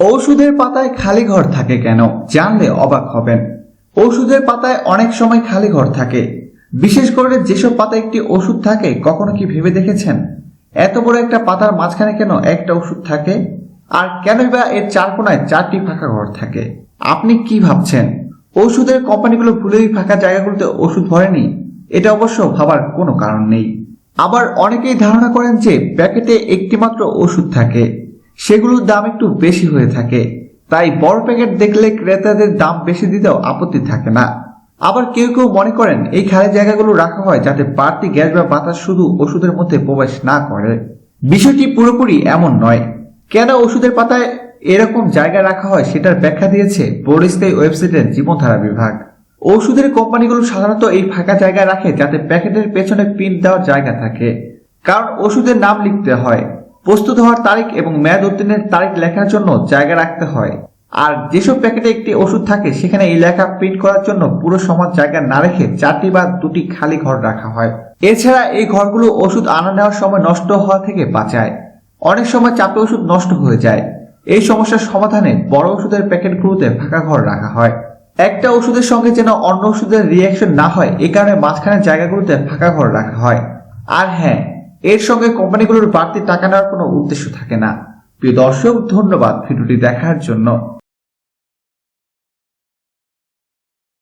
ঔষধের পাতায় খালি ঘর থাকে কেন? জানলে অবাক হবেন। ঔষধের পাতায় অনেক সময় খালি ঘর থাকে। বিশেষ করে যেসব পাতায় একটি ওষুধ থাকে, কখনো কি ভেবে দেখেছেন? এত বড় একটা পাতার মাঝখানে কেন একটা ওষুধ থাকে? আর কেনই বা এর চার কোনায় চারটি ফাঁকা ঘর থাকে? আপনি কি ভাবছেন? ওষুধের কোম্পানিগুলো ভুলেই ফাঁকা জায়গাগুলোতে ওষুধ ভরেনি? এটা অবশ্য ভাবার কোনো কারণ নেই। আবার অনেকেই ধারণা করেন যে প্যাকেটে একটিমাত্র ওষুধ থাকে। সেগুলোর দাম একটু বেশি হয়ে থাকে। তাই বড় প্যাকেট দেখলে ক্রেতাদের দাম বেশি দিতেও আপত্তি থাকে না। আবার কেউ কেউ মনে করেন, এই খালি জায়গাগুলো রাখা হয় যাতে বাড়তি গ্যাস বা বাতাস শুধু ওষুধের মধ্যে প্রবেশ না করে। বিষয়টি পুরোপুরি এমন নয়। কেন ওষুধের পাতায় এরকম জায়গা রাখা হয় সেটার ব্যাখ্যা দিয়েছে বোর্ডিস্কাই ওয়েবসাইটের জীবনধারা বিভাগ। ওষুধের কোম্পানিগুলো সাধারণত এই ফাঁকা জায়গায় রাখে যাতে প্যাকেটের পেছনে প্রিন্ট দেওয়ার জায়গা থাকে। কারণ ওষুধের নাম লিখতে হয়। প্রস্তুত হওয়ার তারিখ এবং মেয়াদ উত্তীর্ণের তারিখ লেখার জন্য জায়গা রাখতে হয়। আর যেসব প্যাকেটে একটি ওষুধ থাকে, সেখানে এই লেখা প্রিন্ট করার জন্য পুরো সমান জায়গা না রেখে চারটি বা দুটি খালি ঘর রাখা হয়। এছাড়া এই ঘরগুলো ওষুধ আনা নেওয়ার সময় নষ্ট হওয়া থেকে বাঁচায়। অনেক সময় চাপে ওষুধ নষ্ট হয়ে যায়। এই সমস্যার সমাধানে বড় ওষুধের প্যাকেটগুলোতে ফাঁকা ঘর রাখা হয়। একটা ওষুধের সঙ্গে যেন অন্য ওষুধের রিয়াকশন না হয় এই কারণে মাঝখানে জায়গাগুলোতে ফাঁকা ঘর রাখা হয়। আর হ্যাঁ এর সঙ্গে কোম্পানিগুলোর বাড়তি টাকা নেওয়ার কোনো উদ্দেশ্য থাকে না। প্রিয় দর্শক, ধন্যবাদ ভিডিওটি দেখার জন্য।